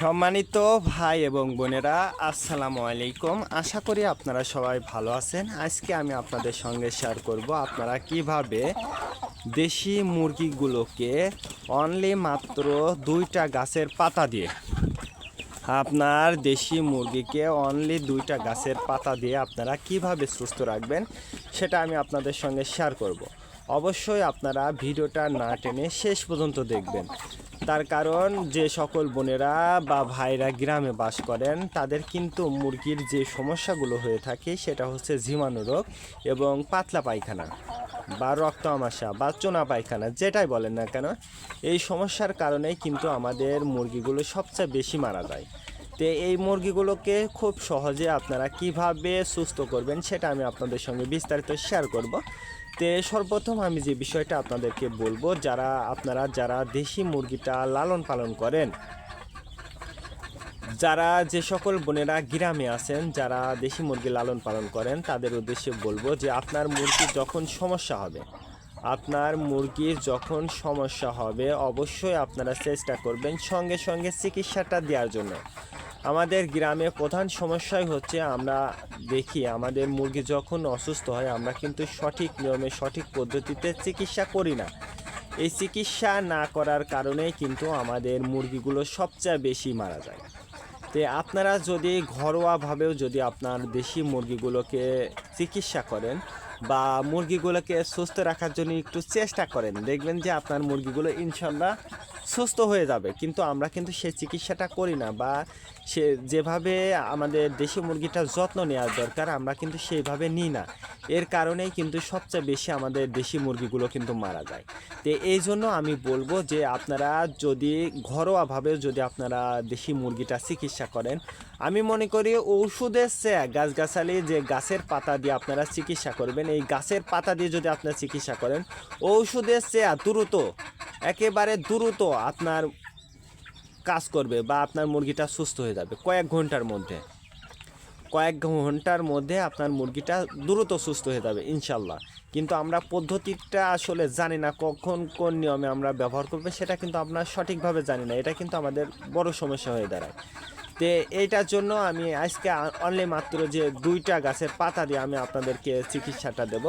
সম্মানিত ভাই এবং বোনেরা, আসসালামু আলাইকুম। আশা করি আপনারা সবাই ভালো আছেন। আজকে আমি আপনাদের সঙ্গে শেয়ার করব আপনারা কীভাবে দেশি মুরগিগুলোকে অনলি মাত্র দুইটা গাছের পাতা দিয়ে, আপনার দেশি মুরগিকে অনলি দুইটা গাছের পাতা দিয়ে আপনারা কীভাবে সুস্থ রাখবেন, সেটা আমি আপনাদের সঙ্গে শেয়ার করব। অবশ্যই আপনারা ভিডিওটা না টেনে শেষ পর্যন্ত দেখবেন। তার কারণ যে সকল বোনেরা বা ভাইরা গ্রামে বাস করেন, তাদের কিন্তু মুরগির যে সমস্যাগুলো হয়ে থাকে সেটা হচ্ছে জীবাণু রোগ এবং পাতলা পায়খানা বা রক্ত আমাশা বা চোনা পায়খানা, যেটাই বলেন না কেন, এই সমস্যার কারণেই কিন্তু আমাদের মুরগিগুলো সবচেয়ে বেশি মারা যায়। তো এই মুরগিগুলোকে খুব সহজে আপনারা কীভাবে সুস্থ করবেন সেটা আমি আপনাদের সঙ্গে বিস্তারিত শেয়ার করব। তো সর্বপ্রথম আমি যে বিষয়টা আপনাদেরকে বলব, যারা আপনারা, যারা দেশি মুরগিটা লালন পালন করেন, যারা যে সকল বোনেরা গ্রামে আছেন, যারা দেশি মুরগি লালন পালন করেন, তাদের উদ্দেশ্যে বলব যে আপনার মুরগির যখন সমস্যা হবে, আপনার মুরগির যখন সমস্যা হবে, অবশ্যই আপনারা চেষ্টা করবেন সঙ্গে সঙ্গে চিকিৎসাটা দেওয়ার জন্য। আমাদের গ্রামে প্রধান সমস্যাই হচ্ছে আমরা দেখি আমাদের মুরগি যখন অসুস্থ হয়, আমরা কিন্তু সঠিক নিয়মে, সঠিক পদ্ধতিতে চিকিৎসা করি না। এই চিকিৎসা না করার কারণেই কিন্তু আমাদের মুরগিগুলো সবচেয়ে বেশি মারা যায়। তো আপনারা যদি ঘরোয়াভাবেও যদি আপনার দেশি মুরগিগুলোকে চিকিৎসা করেন বা মুরগিগুলোকে সুস্থ রাখার জন্য একটু চেষ্টা করেন। দেখবেন যে আপনার মুরগিগুলো ইনশাল্লাহ সুস্থ হয়ে যাবে। কিন্তু আমরা কিন্তু সে চিকিৎসাটা করি না বা সে যেভাবে আমাদের দেশি মুরগিটার যত্ন নেওয়ার দরকার, আমরা কিন্তু সেইভাবে নিই না। এর কারণেই কিন্তু সবচেয়ে বেশি আমাদের দেশি মুরগিগুলো কিন্তু মারা যায়। তো এই জন্য আমি বলব যে আপনারা যদি ঘরোয়াভাবে যদি আপনারা দেশি মুরগিটা চিকিৎসা করেন আমি মনে করি ঔষধের চেয়ে গাছগাছালি যে গাছের পাতা দিয়ে আপনারা চিকিৎসা করবেন, এই গাছের পাতা দিয়ে যদি আপনারা চিকিৎসা করেন, ঔষধের চেয়ে দ্রুত, একেবারে দ্রুত আপনার কাজ করবে বা আপনার মুরগিটা সুস্থ হয়ে যাবে কয়েক ঘণ্টার মধ্যে। কয়েক ঘণ্টার মধ্যে আপনার মুরগিটা দ্রুত সুস্থ হয়ে যাবে ইনশাল্লাহ কিন্তু আমরা পদ্ধতিটা আসলে জানি না কখন কোন নিয়মে আমরা ব্যবহার করবে, সেটা কিন্তু আমরা সঠিকভাবে জানি না। এটা কিন্তু আমাদের বড় সমস্যা হয়ে দাঁড়ায়। তো এইটার জন্য আমি আজকে অনলি মাত্র যে দুইটা গাছের পাতা দিয়ে আমি আপনাদেরকে চিকিৎসাটা দেব।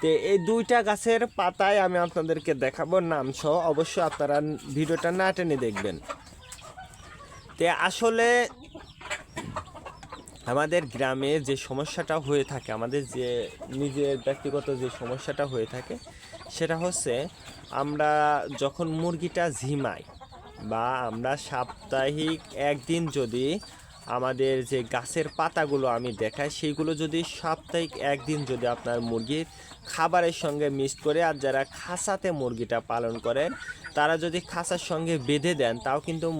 তো এই দুইটা গাছের পাতায় আমি আপনাদেরকে দেখাবো নাম সহ অবশ্যই আপনারা ভিডিওটা না টেনে দেখবেন। তে আসলে আমাদের গ্রামে যে সমস্যাটা হয়ে থাকে, আমাদের যে নিজের ব্যক্তিগত যে সমস্যাটা হয়ে থাকে, সেটা হচ্ছে আমরা যখন মুরগিটা ঝিমাই বা আমরা সাপ্তাহিক একদিন যদি আমাদের যে গাছের পাতাগুলো আমি দেখাই, সেইগুলো যদি সাপ্তাহিক একদিন যদি আপনার মুরগির খাবারের সঙ্গে মিক্সড করে আর যারা খাসাতে মুরগিটা পালন করেন তারা যদি খাসার সঙ্গে বেঁধে দেন, তাও কিন্তু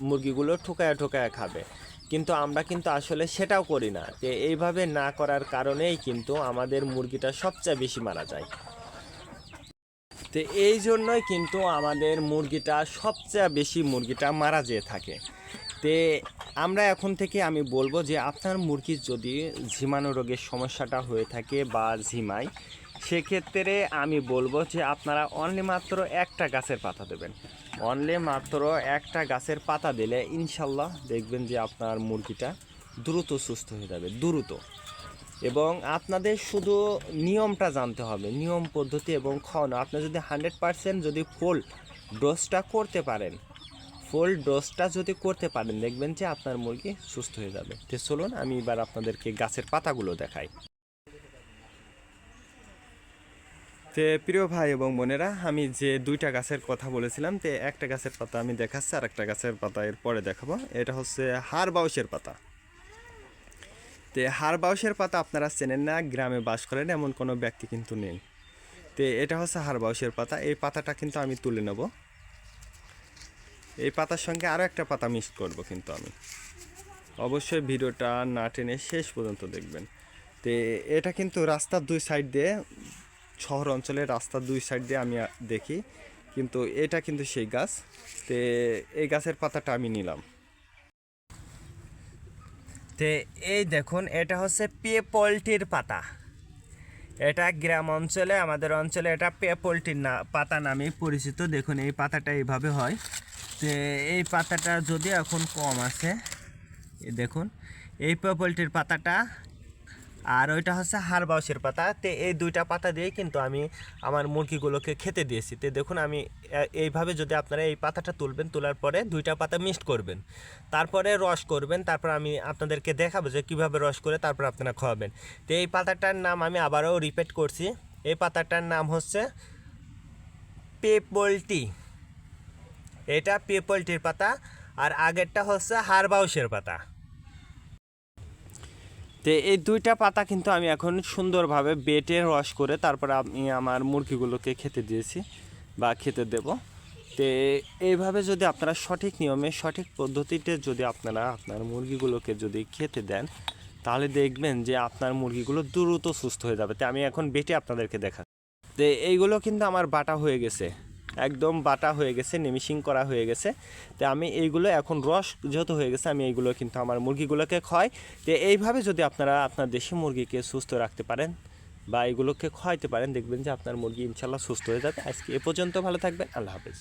মুরগিগুলো ঠোকায়া ঠোকায়া খাবে। কিন্তু আমরা কিন্তু আসলে সেটাও করি না যে এইভাবে না করার কারণেই কিন্তু আমাদের মুরগিটা সবচেয়ে বেশি মারা যায়। তো এই জন্যই কিন্তু আমাদের মুরগিটা সবচেয়ে বেশি মুরগিটা মারা যেয়ে থাকে। তে আমরা এখন থেকে আমি বলব যে আপনার মুরগির যদি ঝিমানো রোগের সমস্যাটা হয়ে থাকে বা ঝিমায়, সেক্ষেত্রে আমি বলব যে আপনারা অনলি মাত্র একটা গাছের পাতা দেবেন। অনলি মাত্র একটা গাছের পাতা দিলে ইনশাল্লাহ দেখবেন যে আপনার মুরগিটা দ্রুত সুস্থ হয়ে যাবে, দ্রুত। এবং আপনাদের শুধু নিয়মটা জানতে হবে, নিয়ম, পদ্ধতি এবং খাওয়ানো। আপনি যদি হান্ড্রেড পারসেন্ট যদি ফুল ডোজটা করতে পারেন ফুল ডোজটা যদি করতে পারেন, দেখবেন যে আপনার মুরগি সুস্থ হয়ে যাবে। তো চলুন, আমি এবার আপনাদেরকে গাছের পাতাগুলো দেখাই। তে প্রিয় ভাই এবং বোনেরা, আমি যে দুইটা গাছের কথা বলেছিলাম, তে একটা গাছের পাতা আমি দেখাচ্ছি আর একটা গাছের পাতা এর পরে দেখাবো। এটা হচ্ছে হার বাউসের পাতা। তে হাড় বাউসের পাতা আপনারা চেনেন না, গ্রামে বাস করেন এমন কোনো ব্যক্তি কিন্তু নেই। তে এটা হচ্ছে হাড় বাউসের পাতা, এই পাতাটা কিন্তু আমি তুলে নেব। এই পাতার সঙ্গে আরও একটা পাতা মিক্স করব কিন্তু আমি। অবশ্যই ভিডিওটা না টেনে শেষ পর্যন্ত দেখবেন। তে এটা কিন্তু রাস্তার দুই সাইড দিয়ে, শহর অঞ্চলে রাস্তার দুই সাইড দিয়ে আমি দেখি। কিন্তু এটা কিন্তু সেই গাছ। তে এই গাছের পাতাটা আমি নিলাম। তে এই দেখুন, এটা হচ্ছে পেপলটির পাতা। এটা গ্রাম অঞ্চলে, আমাদের অঞ্চলে এটা পেপলটির না, পাতা নামে পরিচিত। দেখুন, এই পাতাটা এইভাবে হয়। তো এই পাতাটা যদি এখন কম আছে দেখুন, এই পোলট্রির পাতাটা আর ওইটা হচ্ছে হারবাউসের পাতা। তে এই দুইটা পাতা দিয়ে কিন্তু আমি আমার মুরগিগুলোকে খেতে দিয়েছি। তে দেখুন আমি এইভাবে যদি আপনারা এই পাতাটা তুলবেন, তোলার পরে দুইটা পাতা মিক্সড করবেন। তারপরে রস করবেন, তারপর আমি আপনাদেরকে দেখাবো যে কীভাবে রস করে তারপর আপনারা খাওয়াবেন। তো এই পাতাটার নাম আমি আবারও রিপিট করছি। এই পাতাটার নাম হচ্ছে পেপলটি। এটা পেপলটির পাতা, আর আগেরটা হচ্ছে হারবাউসের পাতা। তো এই দুইটা পাতা কিন্তু আমি এখন সুন্দরভাবে বেটে রস করে তারপর আমি আমার মুরগিগুলোকে খেতে দিয়েছি বা খেতে দেব। তো এইভাবে যদি আপনারা সঠিক নিয়মে, সঠিক পদ্ধতিতে যদি আপনারা আপনার মুরগিগুলোকে যদি খেতে দেন, তাহলে দেখবেন যে আপনার মুরগিগুলো দ্রুত সুস্থ হয়ে যাবে। তো আমি এখন বেটে আপনাদেরকে দেখা তো এইগুলো কিন্তু আমার বাটা হয়ে গেছে। একদম বাটা হয়ে গেছে নেমিশিং করা হয়ে গেছে। তো আমি এইগুলো এখন রস যেহেতু হয়ে গেছে, আমি এইগুলো কিন্তু আমার মুরগিগুলোকে খাই তো এইভাবে যদি আপনারা আপনার দেশি মুরগিকে সুস্থ রাখতে পারেন বা এগুলোকে খাওয়াইতে পারেন, দেখবেন যে আপনার মুরগি ইনশাল্লাহ সুস্থ হয়ে যাবে। আজকে এ পর্যন্ত ভালো থাকবেন, আল্লাহ হাফেজ।